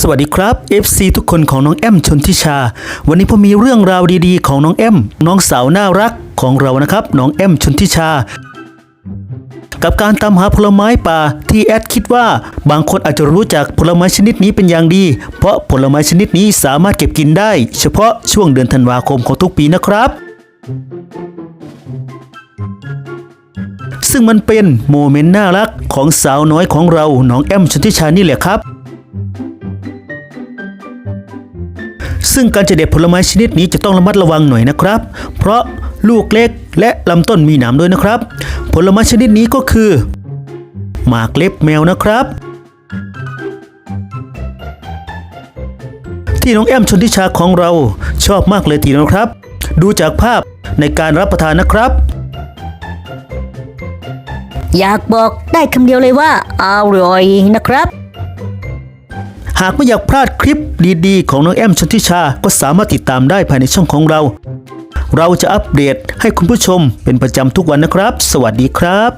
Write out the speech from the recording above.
สวัสดีครับ FC ทุกคนของน้องแอมชนทิชา วันนี้ผมมีเรื่องราวดีๆ ของน้องแอมน้องสาวน่ารักของเรานะครับ น้องแอมชนทิชา กับการตามหาผลไม้ป่าที่แอดคิดว่า บางคนอาจจะรู้จักผลไม้ชนิดนี้เป็นอย่างดี เพราะผลไม้ชนิดนี้สามารถเก็บกินได้ เฉพาะช่วงเดือนธันวาคมของทุกปีนะครับซึ่งมันเป็นโมเมนต์น่ารักของสาวน้อยของเรา น้องแอมชนทิชานี่แหละครับ ซึ่งการจะเด็ดผลไม้ชนิดนี้จะต้องระมัดระวังหน่อยนะครับ เพราะลูกเล็กและลำต้นมีหนามด้วยนะครับ ผลไม้ชนิดนี้ก็คือ หมากเล็บแมวนะครับ ที่น้องแอมชนทิชาของเราชอบมากเลยทีเดียวนะครับ ดูจากภาพในการรับประทานนะครับอยากบอกได้คำเดียวเลยว่าอร่อยนะครับ หากไม่อยากพลาดคลิปดีๆ ของน้องแอมชนทิชา ก็สามารถติดตามได้ภายในช่องของเรา เราจะอัปเดตให้คุณผู้ชมเป็นประจำทุกวันนะครับ สวัสดีครับ